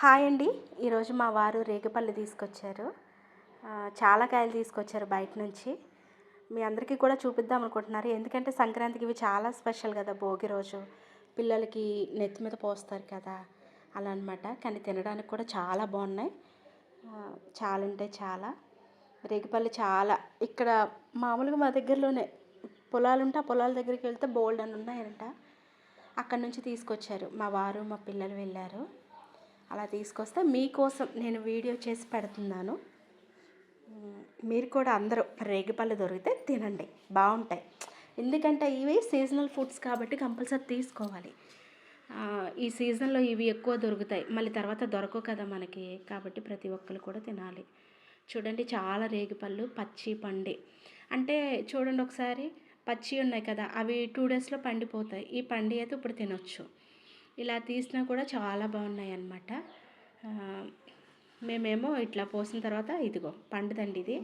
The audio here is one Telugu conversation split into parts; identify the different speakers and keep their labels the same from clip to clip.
Speaker 1: హాయ్ అండి. ఈరోజు మా వారు రేగిపళ్ళు తీసుకొచ్చారు. చాలా కాయలు తీసుకొచ్చారు బయట నుంచి. మీ అందరికీ కూడా చూపిద్దాం అనుకుంటున్నారు. ఎందుకంటే సంక్రాంతికి ఇవి చాలా స్పెషల్ కదా భోగి రోజు. పిల్లలకి నెత్తి మీద పోస్తారు కదా అలా అనమాట కానీ తినడానికి కూడా చాలా బాగున్నాయి. చాలా అంటే చాలా. రేగిపళ్ళు చాలా. ఇక్కడ మామూలుగా మా దగ్గరలోనే పొలాలు ఉంటే ఆ పొలాల దగ్గరికి వెళ్తే బోల్డ్ అని ఉన్నాయంట. అక్కడ నుంచి తీసుకొచ్చారు. మా వారు మా పిల్లలు వెళ్ళారు. అలా తీసుకొస్తే మీకోసం నేను వీడియో చేసి పెడుతున్నాను. మీరు కూడా అందరూ రేగిపళ్ళు దొరికితే తినండి. బాగుంటాయి. ఎందుకంటే ఇవి సీజనల్ ఫుడ్స్ కాబట్టి కంపల్సరీ తీసుకోవాలి. ఈ సీజన్లో ఇవి ఎక్కువ దొరుకుతాయి. మళ్ళీ తర్వాత దొరకవు కదా మనకి. కాబట్టి ప్రతి ఒక్కరు కూడా తినాలి. చూడండి చాలా రేగిపళ్ళు పచ్చి పండి. అంటే చూడండి ఒకసారి పచ్చి ఉన్నాయి కదా అవి టూ డేస్లో పండిపోతాయి. ఈ పండి అయితే ఇప్పుడు తినొచ్చు. ఇలా తీసినా కూడా చాలా బాగున్నాయి అన్నమాట మేమేమో ఇట్లా పోసిన తర్వాత ఇదిగో పండుదండి ఇది.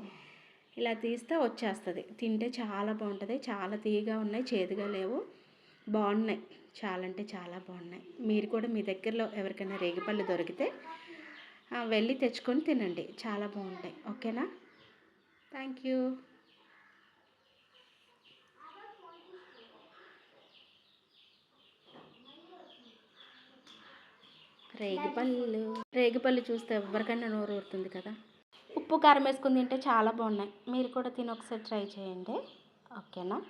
Speaker 1: ఇలా తీస్తే వచ్చేస్తుంది. తింటే చాలా బాగుంటుంది. చాలా తీయగా ఉన్నాయి చేదుగా లేవు. బాగున్నాయి. చాలా అంటే చాలా బాగున్నాయి. మీరు కూడా మీ దగ్గరలో ఎవరికైనా రేగిపళ్ళు దొరికితే వెళ్ళి తెచ్చుకొని తినండి. చాలా బాగుంటాయి. ఓకేనా? Thank you. రేగిపళ్ళు రేగిపళ్ళు చూస్తే ఎవరికైనా నోరు ఊరుతుంది కదా. ఉప్పు కారం వేసుకుని తింటే చాలా బాగున్నాయి. మీరు కూడా తిని ఒకసారి ట్రై చేయండి. ఓకేనా?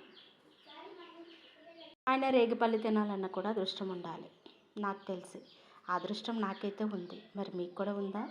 Speaker 1: ఆయన రేగిపల్లి తినాలన్న కూడా అదృష్టం ఉండాలి. నాకు తెలిసి. అదృష్టం నాకైతే ఉంది. మరి మీకు కూడా ఉందా?